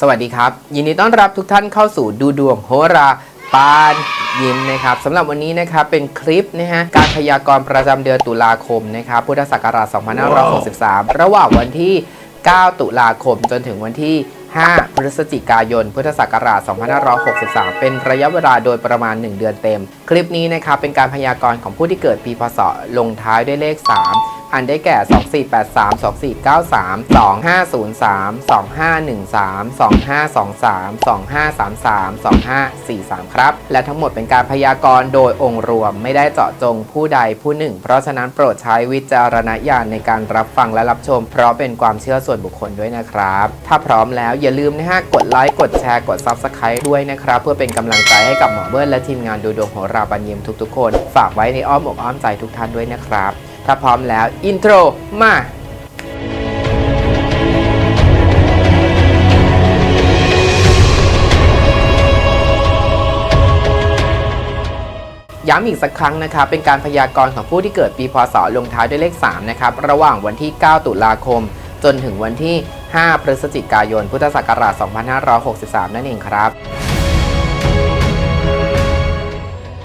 สวัสดีครับ ยินดีต้อนรับทุกท่านเข้าสู่ดูดวงโหราปานยิ้มนะครับสำหรับวันนี้นะครับเป็นคลิปนะฮะการพยากรณ์ประจำเดือนตุลาคมนะครับพุทธศักราช 2563 ระหว่างวันที่ 9 ตุลาคมจนถึงวันที่ 5 พฤศจิกายน พุทธศักราช 2563 เป็นระยะเวลาโดยประมาณ 1 เดือนเต็ม คลิปนี้นะครับเป็นการพยากรณ์ของผู้ที่เกิดปีพศลงท้ายด้วยเลข 3 อันได้แก่ 2483 2493 2503 2513 2523 2533 2543 ครับ และทั้งหมดเป็นการพยากรณ์โดยองค์รวมไม่ได้เจาะจงผู้ใดผู้หนึ่ง เพราะฉะนั้นโปรดใช้วิจารณญาณในการรับฟังและรับชม เพราะเป็นความเชื่อส่วนบุคคลด้วยนะครับ ถ้าพร้อมแล้วอย่าลืมนะฮะกดไลค์กดแชร์กด Subscribe ด้วยนะครับ เพื่อเป็นกำลังใจให้กับหมอเบิร์ดและทีมงานดูดวงโหราบันยิมทุกๆคน ฝากไว้ในอ้อมอกอ้อมใจทุกท่านด้วยนะครับ ถ้าพร้อมแล้วอินโทรมาย้ำอีกสักครั้งนะครับ เป็นการพยากรณ์ของผู้ที่เกิดปีพศลงท้ายด้วยเลข 3 นะครับ ระหว่างวันที่ 9 ตุลาคม จนถึงวันที่ 5 พฤศจิกายน พุทธศักราช 2563 นั่นเองครับ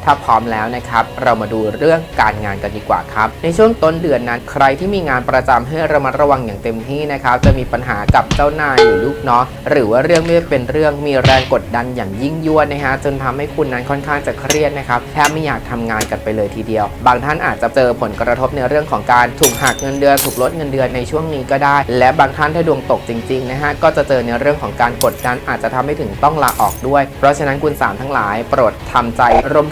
ถ้าพร้อมแล้วนะครับ เรามาดูเรื่องการงานกันดีกว่าครับ ในช่วงต้นเดือนนั้น ใครที่มีงานประจำให้ระมัดระวังอย่างเต็มที่นะครับ จะมีปัญหากับเจ้านายหรือลูกน้องหรือว่าเรื่องไม่เป็นเรื่องมีแรงกดดันอย่างยิ่งยวดนะฮะจนทำให้คุณนั้นค่อนข้างจะเครียดนะครับแทบไม่อยากทำงานกันไปเลยทีเดียว บางท่านอาจจะเจอผลกระทบในเรื่องของการถูกหักเงินเดือนถูกลดเงินเดือนในช่วงนี้ก็ได้ และบางท่านถ้าดวงตกจริงๆนะฮะก็จะเจอในเรื่องของการกดดันอาจจะทำให้ถึงต้องลาออกด้วย เพราะฉะนั้นคุณสามทั้งหลายโปรดทำใจ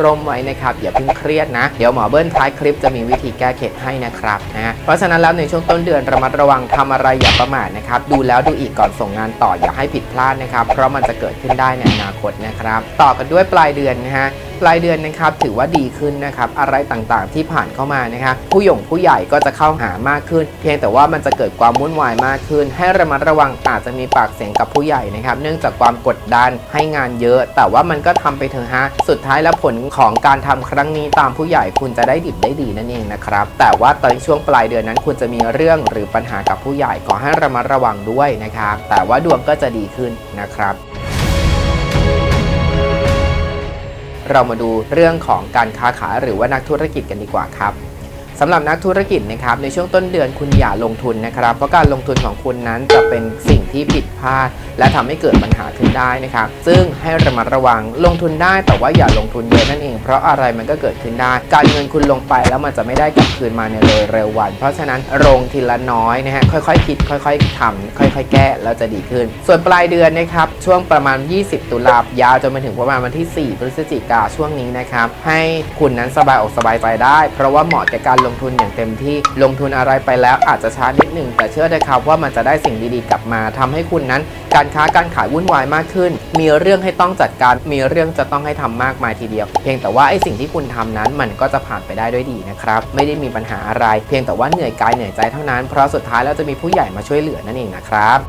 ร่มๆไว้นะครับอย่าเพิ่งเครียดนะ เดี๋ยวหมอเบิ้ลท้ายคลิปจะมีวิธีแก้เคล็ดให้นะครับนะฮะเพราะฉะนั้นแล้วในช่วงต้นเดือนระมัดระวังทำอะไรอย่าประมาทนะครับดูแล้วดูอีกก่อนส่งงานต่ออย่าให้ผิดพลาดนะครับเพราะมันจะเกิดขึ้นได้ในอนาคตนะครับต่อกันด้วยปลายเดือนนะฮะ ปลายเดือนนะครับถือว่าดีขึ้นนะครับอะไรต่างๆ ที่ผ่านเข้ามานะครับผู้หยงผู้ใหญ่ก็จะเข้าหามากขึ้น เพียงแต่ว่ามันจะเกิดความวุ่นวายมากขึ้น ให้ระมัดระวังอาจจะมีปากเสียงกับผู้ใหญ่นะครับเนื่องจากความกดดันให้งานเยอะ แต่ว่ามันก็ทำไปเถอะฮะสุดท้ายแล้วผลของการทำครั้งนี้ตามผู้ใหญ่คุณจะได้ดิบได้ดีนั่นเองนะครับแต่ว่าตอนช่วงปลายเดือนนั้นคุณจะมีเรื่องหรือปัญหากับผู้ใหญ่ขอให้ระมัดระวังด้วยนะครับแต่ว่าดวงก็จะดีขึ้นนะครับ เรามาดูเรื่องของการค้าขายหรือว่านักธุรกิจกันดีกว่าครับ สำหรับนักธุรกิจนะครับในช่วงต้นเดือนคุณอย่าลงทุนนะครับ เพราะการลงทุนของคุณนั้นจะเป็นสิ่งที่ผิดพลาด และทำให้เกิดปัญหาขึ้นได้นะครับ ซึ่งให้ระมัดระวังลงทุนได้แต่ว่าอย่าลงทุนเยอะนั่นเอง เพราะอะไรมันก็เกิดขึ้นได้ การเงินคุณลงไปแล้วมันจะไม่ได้กลับคืนมาในเร็วเร็ววัน เพราะฉะนั้นลงทีละน้อยนะฮะค่อยๆคิดค่อยๆทำค่อย ๆ แก้แล้วจะดีขึ้น ส่วนปลายเดือนนะครับช่วงประมาณ 20 ตุลาคมยาวจนมาถึงประมาณวันที่ 4 พฤศจิกาช่วงนี้นะครับให้คุณนั้นสบายอกสบายใจได้ เพราะว่าเหมาะแก่การลงทุนอย่างเต็มที่ลงทุนอะไรไปแล้วอาจจะช้านิดหนึ่งแต่เชื่อได้ครับว่ามันจะได้สิ่งดีๆกลับมาทำให้คุณนั้น การค้าการขายวุ่นวายมากขึ้น มีเรื่องให้ต้องจัดการ มีเรื่องจะต้องให้ทำมากมายทีเดียว เพียงแต่ว่าไอ้สิ่งที่คุณทำนั้นมันก็จะผ่านไปได้ด้วยดีนะครับไม่ได้มีปัญหาอะไร เพียงแต่ว่าเหนื่อยกายเหนื่อยใจเท่านั้นเพราะสุดท้ายแล้วจะมีผู้ใหญ่มาช่วยเหลือนั่นเองนะครับ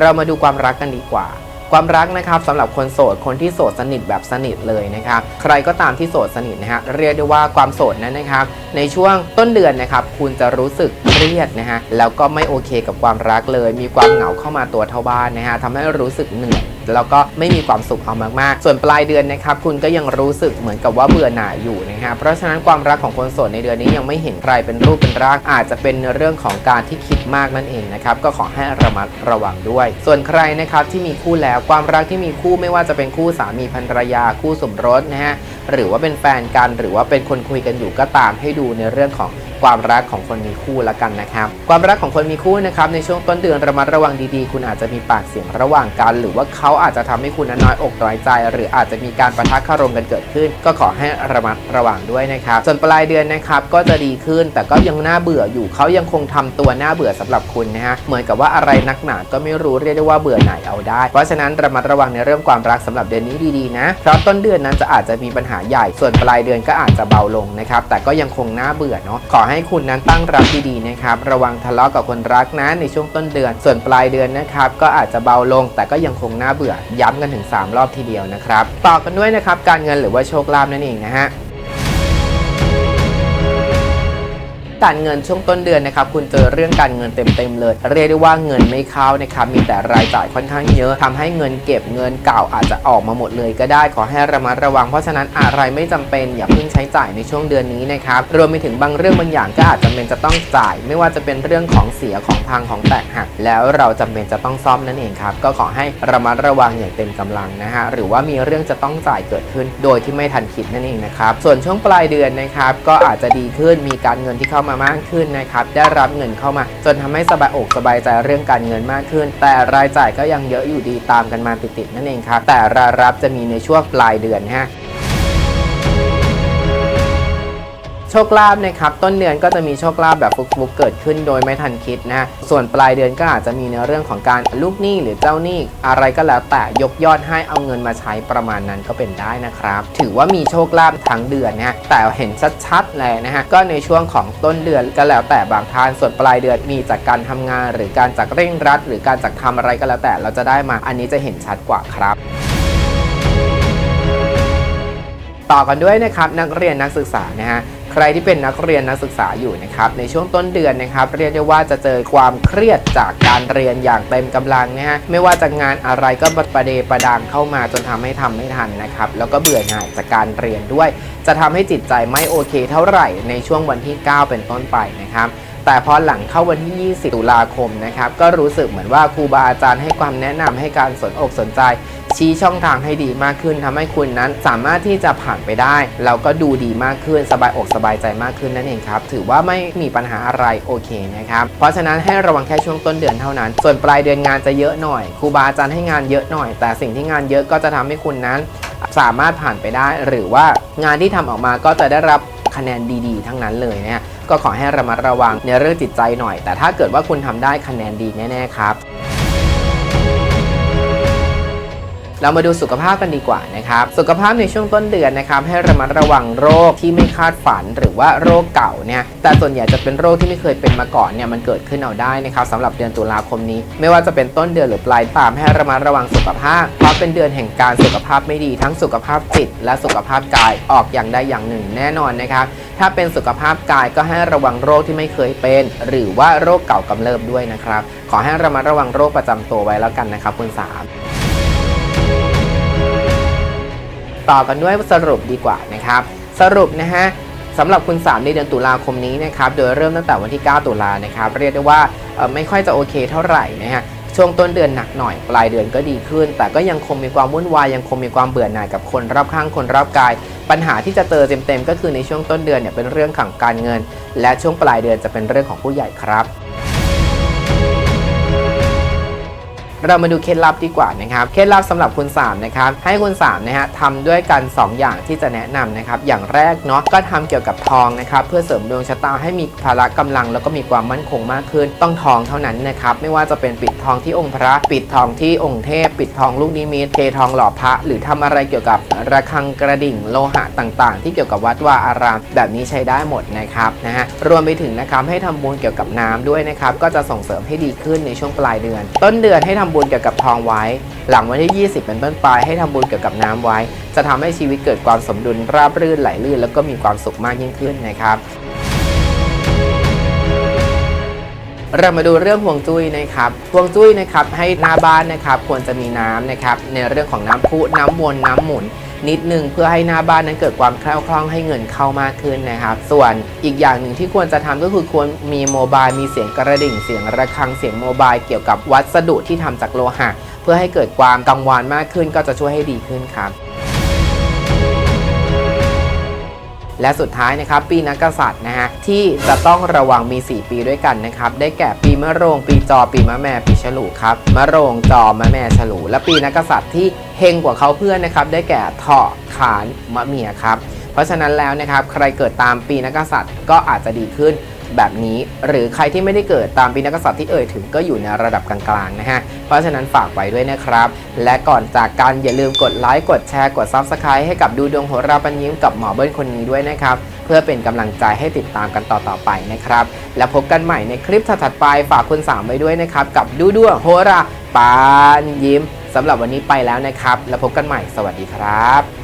เรามาดูความรักกันดีกว่า ความรักนะครับสำหรับคนโสดคนที่โสดสนิทแบบสนิทเลยนะครับใครก็ตามที่โสดสนิทนะฮะเรียกได้ว่าความโสดนั้นนะครับในช่วงต้นเดือนนะครับคุณจะรู้สึก เครียดนะฮะแล้วก็ไม่โอเคกับความรักเลย มีความเหงาเข้ามาตัวเท่าบ้านนะฮะทำให้รู้สึกเหนื่อยแล้วก็ไม่มีความสุขเอามากๆ ส่วนปลายเดือนนะครับคุณก็ยังรู้สึกเหมือนกับว่าเบื่อหน่ายอยู่นะฮะ เพราะฉะนั้นความรักของคนโสดในเดือนนี้ยังไม่เห็นใครเป็นรูปเป็นร่าง อาจจะเป็นเรื่องของการที่คิดมากนั่นเองนะครับ ก็ขอให้ระมัดระวังด้วย ส่วนใครนะครับที่มีคู่แล้วความรักที่มีคู่ไม่ว่าจะเป็นคู่สามีภรรยาคู่สมรสนะฮะ หรือว่าเป็นแฟนกันหรือว่าเป็นคนคุยกันอยู่ก็ตามให้ดูในเรื่องของ ความรักของคนมีคู่ละกันนะครับ ความรักของคนมีคู่นะครับในช่วงต้นเดือนระมัดระวังดีๆ คุณอาจจะมีปากเสียงระหว่างกัน หรือว่าเขาอาจจะทำให้คุณน้อยอกน้อยใจ หรืออาจจะมีการประทะคารมกันเกิดขึ้น ก็ขอให้ระมัดระวังด้วยนะครับ ส่วนปลายเดือนนะครับก็จะดีขึ้น แต่ก็ยังน่าเบื่ออยู่เขายังคงทำตัวน่าเบื่อสำหรับคุณนะฮะเหมือนกับว่าอะไรนักหนาก็ไม่รู้เรียกได้ว่าเบื่อไหนเอาได้ เพราะฉะนั้นระมัดระวังในเรื่องความรักสำหรับเดือนนี้ดีๆนะเพราะต้นเดือนนั้นจะอาจจะมีปัญหาใหญ่ ส่วนปลายเดือนก็อาจจะเบาลงนะครับแต่ก็ยังคงน่าเบื่อเนาะขอใให้คุณนั้นตั้งรับดีๆนะครับ ระวังทะเลาะกับคนรักนะในช่วงต้นเดือน ส่วนปลายเดือนนะครับ ก็อาจจะเบาลง แต่ก็ยังคงน่าเบื่อ ย้ำกันถึง 3 รอบทีเดียวนะครับ ต่อกันด้วยนะครับ การเงินหรือว่าโชคลาภนั่นเองนะฮะ การเงินช่วงต้นเดือนนะครับคุณเจอเรื่องการเงินเต็มๆเลย เรียกได้ว่าเงินไม่เข้านะครับมีแต่รายจ่ายค่อนข้างเยอะทำให้เงินเก็บเงินเก่าอาจจะออกมาหมดเลยก็ได้ขอให้ระมัดระวังเพราะฉะนั้นอะไรไม่จำเป็นอย่าเพิ่งใช้จ่ายในช่วงเดือนนี้นะครับรวมไปถึงบางเรื่องบางอย่างก็อาจจำเป็นจะต้องจ่าย ไม่ว่าจะเป็นเรื่องของเสียของพังของแตกหักแล้วเราจำเป็นจะต้องซ่อมนั่นเองครับก็ขอให้ระมัดระวังอย่างเต็มกำลังนะฮะหรือว่ามีเรื่องจะต้องจ่ายเกิดขึ้น โดยที่ไม่ทันคิดนั่นเองนะครับส่วนช่วงปลายเดือนนะครับก็อาจจะดีขึ้นมีการเงินที่เข้ามามากขึ้นนะครับ ได้รับเงินเข้ามา จนทำให้สบายอกสบายใจเรื่องการเงินมากขึ้น แต่รายจ่ายก็ยังเยอะอยู่ดีตามกันมาติดๆนั่นเองครับแต่รายรับจะมีในช่วงปลายเดือนฮะ ชคลาภนะครับต้นเดือนก็จะมีโชคลาภแบบฟุกๆเกิดขึ้นโดยไม่ทันคิดนะส่วนปลายเดือนก็อาจจะมีในเรื่องของการลูกหนี้หรือเจ้าหนี้อะไรก็แล้วแต่ยกยอดให้เอาเงินมาใช้ประมาณนั้นก็เป็นได้นะครับ ถือว่ามีโชคลาภทั้งเดือนนะฮะแต่เห็นชัดๆเลยนะฮะก็ในช่วงของต้นเดือนก็แล้วแต่บางท่านส่วนปลายเดือนมีจากการทำงาน หรือการจากเร่งรัด หรือการจากทำอะไรก็แล้วแต่เราจะได้มา อันนี้จะเห็นชัดกว่าครับ ต่อกันด้วยนะครับนักเรียนนักศึกษานะฮะใครที่เป็นนักเรียนนักศึกษาอยู่นะครับในช่วงต้นเดือนนะครับ เรียกได้ว่าจะเจอความเครียดจากการเรียนอย่างเต็มกำลังนะฮะไม่ว่าจะงานอะไรก็ประเดประดังเข้ามาจนทำให้ทำไม่ทันนะครับแล้วก็เบื่อหน่ายจากการเรียนด้วย จะทำให้จิตใจไม่โอเคเท่าไหร่ในช่วงวันที่ 9 เป็นต้นไปนะครับแต่พอหลังเข้าวันที่ 20 ตุลาคมนะครับ ก็รู้สึกเหมือนว่าครูบาอาจารย์ให้ความแนะนำให้การสนอกสนใจ ชี้ช่องทางให้ดีมากขึ้นทำให้คุณนั้นสามารถที่จะผ่านไปได้แล้วก็ดูดีมากขึ้นสบายอกสบายใจมากขึ้นนั่นเองครับถือว่าไม่มีปัญหาอะไรโอเคนะครับเพราะฉะนั้นให้ระวังแค่ช่วงต้นเดือนเท่านั้น ส่วนปลายเดือนงานจะเยอะหน่อยครูบาอาจารย์ให้งานเยอะหน่อย แต่สิ่งที่งานเยอะก็จะทำให้คุณนั้น สามารถผ่านไปได้ หรือว่างานที่ทำออกมาก็จะได้รับคะแนนดีๆ ทั้งนั้นเลยนะฮะก็ขอให้ระมัดระวังในเรื่องจิตใจหน่อย แต่ถ้าเกิดว่าคุณทำได้คะแนนดีแน่ๆครับ เรามาดูสุขภาพกันดีกว่านะครับ สุขภาพในช่วงต้นเดือนนะครับ ให้ระมัดระวังโรคที่ไม่คาดฝันหรือว่าโรคเก่าเนี่ย แต่ส่วนใหญ่จะเป็นโรคที่ไม่เคยเป็นมาก่อนเนี่ยมันเกิดขึ้นเอาได้นะครับสำหรับเดือนตุลาคมนี้ ไม่ว่าจะเป็นต้นเดือนหรือปลายตามให้ระมัดระวังสุขภาพ เพราะเป็นเดือนแห่งการสุขภาพไม่ดี ทั้งสุขภาพจิต และสุขภาพกายออกอย่างใดอย่างหนึ่งแน่นอนนะครับถ้าเป็นสุขภาพกายก็ให้ระวังโรคที่ไม่เคยเป็น หรือว่าโรคเก่ากำเริบด้วยนะครับ ขอให้ระมัดระวังโรคประจำตัวไว้แล้วกันนะครับคุณสาม ต่อกันด้วยสรุปดีกว่านะครับ สรุปนะฮะสำหรับคุณ 3 ในเดือนตุลาคมนี้นะครับ โดยเริ่มตั้งแต่วันที่ 9 ตุลานะครับ เรียกได้ว่าไม่ค่อยจะโอเคเท่าไหร่นะฮะ ช่วงต้นเดือนหนักหน่อย ปลายเดือนก็ดีขึ้น แต่ก็ยังคงมีความวุ่นวาย ยังคงมีความเบื่อหน่ายกับคนรอบข้าง คนรอบกาย ปัญหาที่จะเจอเต็มๆ ก็คือในช่วงต้นเดือนเนี่ยเป็นเรื่องของการเงิน และช่วงปลายเดือนจะเป็นเรื่องของผู้ใหญ่ครับ เรามาดูเคล็ดลับดีกว่านะครับเคล็ดลับสำหรับคุณ3นะครับให้คุณ3นะฮะทำด้วยกัน 2 อย่างที่จะแนะนำนะครับอย่างแรกเนาะก็ทำเกี่ยวกับทองนะครับเพื่อเสริมดวงชะตาให้มีพละกำลัง แล้วก็มีความมั่นคงมากขึ้นต้องทองเท่านั้นนะครับไม่ว่าจะเป็นปิดทองที่องค์พระ ปิดทองที่องค์เทพ ปิดทองลูกนิมิตเททองหล่อพระ หรือทำอะไรเกี่ยวกับระฆังกระดิ่งโลหะต่างๆ ที่เกี่ยวกับวัดวาอาราม แบบนี้ใช้ได้หมดนะครับนะฮะรวมไปถึงนะครับให้ทำบุญเกี่ยวกับน้ำด้วยนะครับก็จะส่งเสริมให้ดีขึ้นในช่วงปลายเดือน ต้นเดือนให้ทำบุญเกี่ยวกับทองไว้ หลังวันที่ 20 เป็นต้นไปให้ทำบุญเกี่ยวกับน้ำไว้ จะทำให้ชีวิตเกิดความสมดุลราบรื่นไหลลื่น แล้วก็มีความสุขมากยิ่งขึ้นนะครับ เรามาดูเรื่องห่วงจุ้ยนะครับห่วงจุ้ยนะครับให้หน้าบ้านนะครับควรจะมีน้ำนะครับในเรื่องของน้ำพุน้ำวนน้ำหมุนนิดนึงเพื่อให้หน้าบ้านนั้นเกิดความแคล่วคล่องให้เงินเข้ามากขึ้นนะครับ ส่วนอีกอย่างหนึ่งที่ควรจะทำก็คือควรมีโมบายมีเสียงกระดิ่งเสียงระฆังเสียงโมบายเกี่ยวกับวัสดุที่ทำจากโลหะ เพื่อให้เกิดความกังวานมากขึ้นก็จะช่วยให้ดีขึ้นครับ และสุดท้ายนะครับปีนักกษัตริย์นะฮะที่จะต้องระวังมี 4 ปีด้วยกันนะครับได้แก่ปีมะโรงปีจอปีมะแม่ปีฉลูครับมะโรงจอมะแม่ฉลู และปีนักกษัตริย์ที่เฮงกว่าเขาเพื่อนนะครับได้แก่เถาะขานมะเมียครับเพราะฉะนั้นแล้วนะครับใครเกิดตามปีนักกษัตริย์ก็อาจจะดีขึ้น แบบนี้ หรือใครที่ไม่ได้เกิดตามปีนักษัตริย์ที่เอ่ยถึงก็อยู่ในระดับกลางๆนะฮะ เพราะฉะนั้นฝากไว้ด้วยนะครับ และก่อนจากกันอย่าลืมกดไลค์กดแชร์กด Subscribe ให้กับดูดวงโหราปัญยิ้มกับหมอเบิ้ลคนนี้ด้วยนะครับเพื่อเป็นกำลังใจให้ติดตามกันต่อๆไปนะครับ แล้วพบกันใหม่ในคลิปถัดๆไปฝากคุณสามไว้ด้วยนะครับ กับดูดวงโหราปานยิ้มสำหรับวันนี้ไปแล้วนะครับ แล้วพบกันใหม่สวัสดีครับ